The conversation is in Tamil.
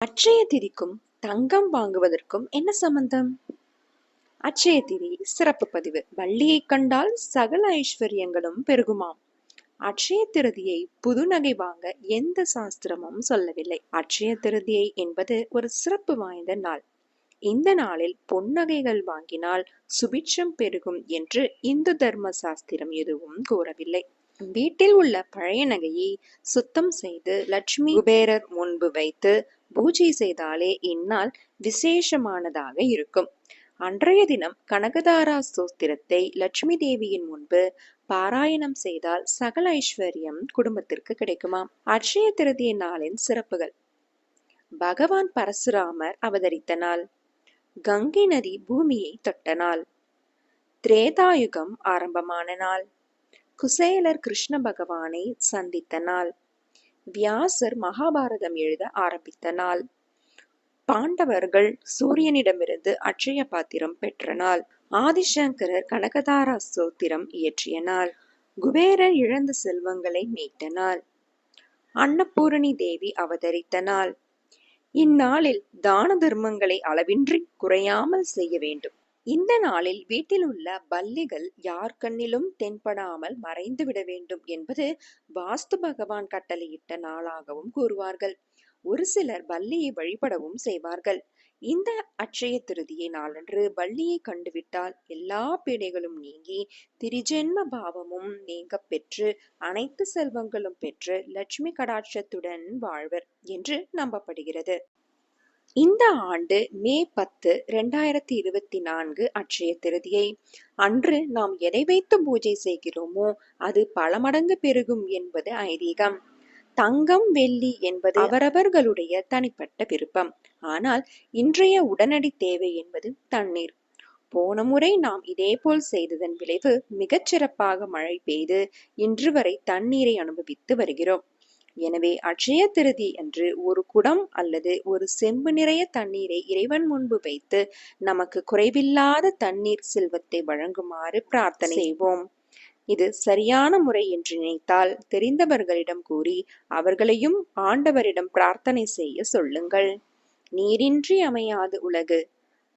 அட்சய திதிக்கும் தங்கம் வாங்குவதற்கும் என்ன சம்பந்தம்? அட்சய திதி சிறப்பு பதிவு. வள்ளியை கண்டால் சகல ஐஸ்வர்யங்களும் பெருகுமாம். அட்சய திருதியை புது நகை வாங்க எந்த சாஸ்திரமும் சொல்லவில்லை. அட்சய திருதியை என்பது ஒரு சிறப்பு வாய்ந்த நாள். இந்த நாளில் பொன்னகைகள் வாங்கினால் சுபிட்சம் பெருகும் என்று இந்து தர்ம சாஸ்திரம் எதுவும் கூறவில்லை. வீட்டில் உள்ள பழைய நகையை சுத்தம் செய்து லட்சுமி குபேரர் முன்பு வைத்து பூஜை செய்தாலே இந்நாள் விசேஷமானதாக இருக்கும். அன்றைய தினம் கனகதாரா சோஸ்திரத்தை லட்சுமி தேவியின் முன்பு பாராயணம் செய்தால் சகல ஐஸ்வர்யம் குடும்பத்திற்கு கிடைக்குமாம் அட்சய திருதிய நாளின் சிறப்புகள். பகவான் பரசுராமர் அவதரித்த நாள். கங்கை நதி பூமியை தொட்ட நாள். திரேதாயுகம் ஆரம்பமான நாள். குசேலர் கிருஷ்ண பகவானை சந்தித்த நாள். வியாசர் மகாபாரதம் எழுத ஆரம்பித்த நாள். பாண்டவர்கள் சூரியனிடமிருந்து அட்சய பாத்திரம் பெற்ற நாள். ஆதிசங்கரர் கனகதாரா சோத்திரம் இயற்றிய நாள். குபேரர் இழந்த செல்வங்களை மீட்ட நாள். அன்னபூரணி தேவி அவதரித்த நாள். இந்நாளில் தான தர்மங்களை அளவின்றி குறையாமல் செய்ய வேண்டும். இந்த நாளில் வீட்டில் உள்ள பல்லிகள் யார் கண்ணிலும் தென்படாமல் மறைந்து விட வேண்டும் என்பது வாஸ்து பகவான் கட்டளையிட்ட நாளாகவும் கூறுவார்கள். ஒரு சிலர் பல்லியை வழிபடவும் செய்வார்கள். இந்த அட்சய திருதியை நாளன்று பள்ளியை கண்டுவிட்டால் எல்லா பீடைகளும் நீங்கி திரிஜென்ம பாவமும் நீங்க பெற்று அனைத்து செல்வங்களும் பெற்று லட்சுமி கடாட்சத்துடன் வாழ்வர் என்று நம்பப்படுகிறது. இந்த ஆண்டு மே பத்து ரெண்டாயிரத்தி இருபத்தி நான்கு அட்சய திருதியை. அன்று நாம் எதை வைத்து பூஜை செய்கிறோமோ அது பல மடங்கு பெருகும் என்பது ஐதீகம். தங்கம் வெள்ளி என்பது அவரவர்களுடைய தனிப்பட்ட விருப்பம். ஆனால் இன்றைய உடனடி தேவை என்பது தண்ணீர். போன முறை நாம் இதேபோல் செய்ததன் விளைவு மிகச் சிறப்பாக மழை பெய்து இன்று வரை தண்ணீரை அனுபவித்து வருகிறோம். எனவே அட்சய திருதி அன்று ஒரு குடம் அல்லது ஒரு செம்பு நிறைய தண்ணீரை இறைவன் முன்பு வைத்து நமக்கு குறைவில்லாத தண்ணீர் செல்வத்தை வழங்குமாறு பிரார்த்தனை செய்வோம். இது சரியான முறை என்று நினைத்தால் தெரிந்தவர்களிடம் கூறி அவர்களையும் ஆண்டவரிடம் பிரார்த்தனை செய்ய சொல்லுங்கள். நீரின்றி அமையாது உலகு.